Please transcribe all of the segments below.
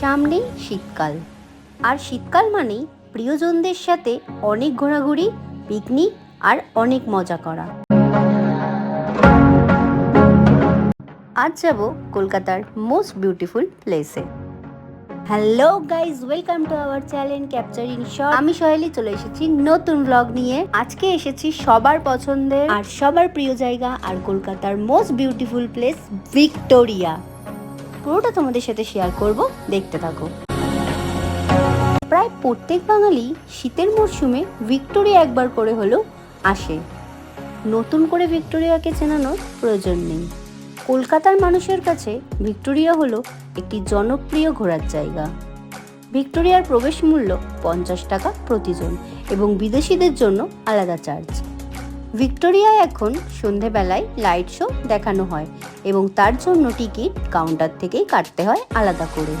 সামনেই শীতকাল। আর শীতকাল মানেই প্রিয়জনদের সাথে অনেক ঘোরাঘুরি, পিকনিক আর অনেক মজা করা। আজ যাব কলকাতার মোস্ট বিউটিফুল প্লেসে। Hello guys welcome to our channel capture in short. আমি সহেলি, চলে এসেছি নতুন ব্লগ নিয়ে। আজকে এসেছি সবার পছন্দের আর সবার প্রিয় জায়গা আর কলকাতার মোস্ট বিউটিফুল প্লেস ভিক্টোরিয়া। পুরোটা তোমাদের সাথে শেয়ার করব, দেখতে থাকো। প্রায় প্রত্যেক বাঙালি শীতের মরশুমে ভিক্টোরিয়া একবার করে হলেও আসে। নতুন করে ভিক্টোরিয়াকে চেনানোর প্রয়োজন নেই। কলকাতার মানুষের কাছে ভিক্টোরিয়া হলো একটি জনপ্রিয় ঘোরার জায়গা। ভিক্টোরিয়ার প্রবেশ মূল্য পঞ্চাশ টাকা প্রতিজন এবং বিদেশিদের জন্য আলাদা চার্জ ভিক্টোরিয়ায় এখন সন্ধেবেলায় লাইট শো দেখানো হয় এবং তার জন্য টিকিট কাউন্টার থেকেই কাটতে হয় আলাদা করে।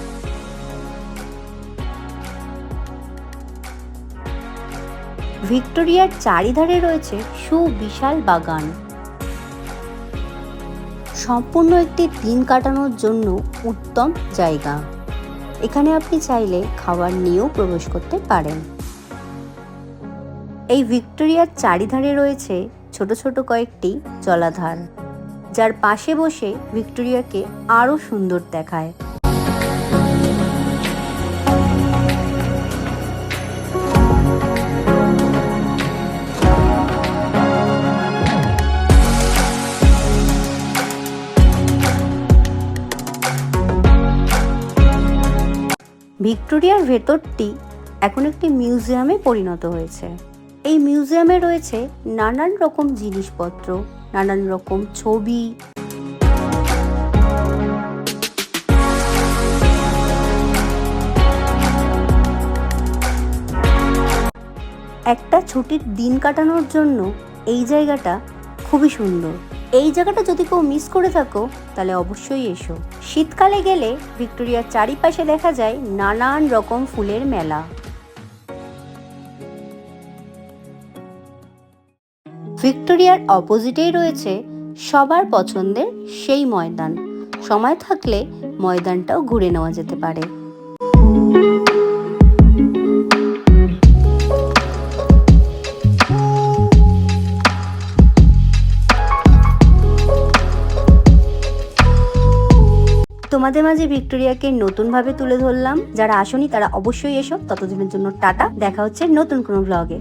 ভিক্টোরিয়ার চারিধারে রয়েছে সুবিশাল বাগান। সম্পূর্ণ একটি দিন কাটানোর জন্য উত্তম জায়গা। এখানে আপনি চাইলে খাবার নিয়েও প্রবেশ করতে পারেন। এই ভিক্টোরিয়ার চারিধারে রয়েছে ছোট ছোট কয়েকটি জলাধার যার পাশে বসে ভিক্টোরিয়াকে আরও সুন্দর দেখায়। ভিক্টোরিয়ার ভেতরটি এখন একটি মিউজিয়ামে পরিণত হয়েছে। এই মিউজিয়ামে রয়েছে নানান রকম জিনিসপত্র, নানান রকম ছবি। একটা ছুটির দিন কাটানোর জন্য এই জায়গাটা খুবই সুন্দর। এই জায়গাটা যদি কেউ মিস করে থাকো, তাহলে অবশ্যই এসো। শীতকালে গেলে ভিক্টোরিয়ার চারিপাশে দেখা যায় নানান রকম ফুলের মেলা। ভিক্টোরিয়ার অপোজিটেই রয়েছে সবার পছন্দের সেই ময়দান। সময় থাকলে ময়দানটাও ঘুরে নেওয়া যেতে পারে। তোমাদের মাঝে ভিক্টোরিয়াকে নতুনভাবে তুলে ধরলাম। যারা আসনি তারা অবশ্যই এসো। ততদিনের জন্য টাটা। দেখা হচ্ছে নতুন কোনো ব্লগে